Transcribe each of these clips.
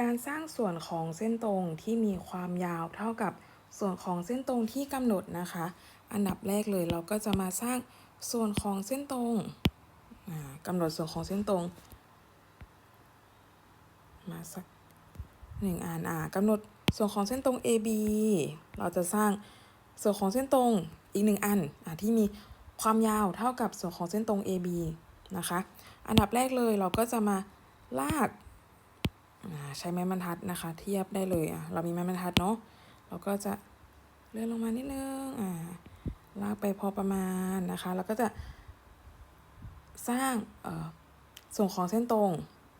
การสร้างส่วนของเส้นตรงที่มีความยาวเท่ากับส่วนของเส้นตรงที่กำหนดนะคะ อันดับแรกเลยเราก็จะมาสร้างส่วนของเส้นตรงกำหนดส่วนของเส้นตรง มาสักหนึ่งอันอ่ากำหนดส่วนของเส้นตรง AB เราจะสร้างส่วนของเส้นตรงอีกหนึ่งอันอ่าที่มีความยาวเท่ากับส่วนของเส้นตรง AB นะคะ อันดับแรกเลยเราก็จะมาลาก ใช้ไม้บรรทัดนะคะ เทียบได้เลยอะเรามีไม้บรรทัดเนาะเราก็จะเลื่อนลงมานิดนึงอ่าลากไปพอประมาณนะคะ แล้วก็จะสร้างเอ่อส่วนของเส้นตรง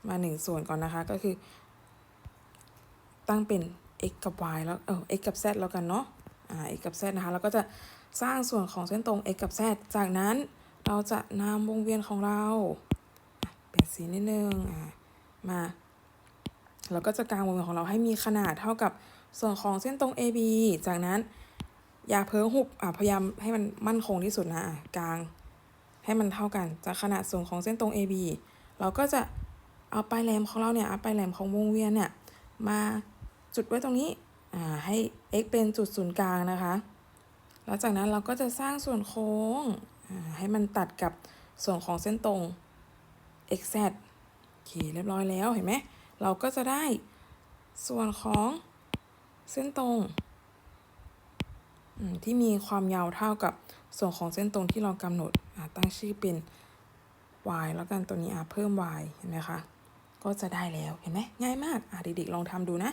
มาหนึ่งส่วนก่อนนะคะ ก็คือ ตั้งเป็น x กับ y แล้วเออ x กับ z แล้วกันเนาะอ่า x กับ z นะคะ แล้วก็จะสร้างส่วนของเส้นตรง x กับ z จากนั้นเราจะนำวงเวียนของเราเปลี่ยนสีนิดนึงอ่ามา เราก็จะกางวงเวียนของเราให้มีขนาดเท่ากับส่วนของเส้นตรง AB จากนั้นอย่าเพ้อหุบอะพยายามให้มันมั่นคงที่สุดนะอะกางให้มันเท่ากันจากขนาดส่วนของเส้นตรง AB เราก็จะเอาปลายแหลมของเราเนี่ยเอาปลายแหลมของวงเวียนเนี่ยมาจุดไว้ตรงนี้อ่าให้ x เป็นจุดศูนย์กลางนะคะแล้วจากนั้นเราก็จะสร้างส่วนโค้งอ่าให้มันตัดกับส่วนของเส้นตรง xz โอเคเรียบร้อยแล้วเห็นไหม เราก็จะได้ส่วนของเส้นตรงที่มีความยาวเท่ากับส่วนของเส้นตรงที่เรากำหนดตั้งชื่อเป็น y แล้วกันตัวนี้เพิ่ม y เห็นไหมคะ ก็จะได้แล้วเห็นไหมง่ายมากเด็กๆลองทำดูนะ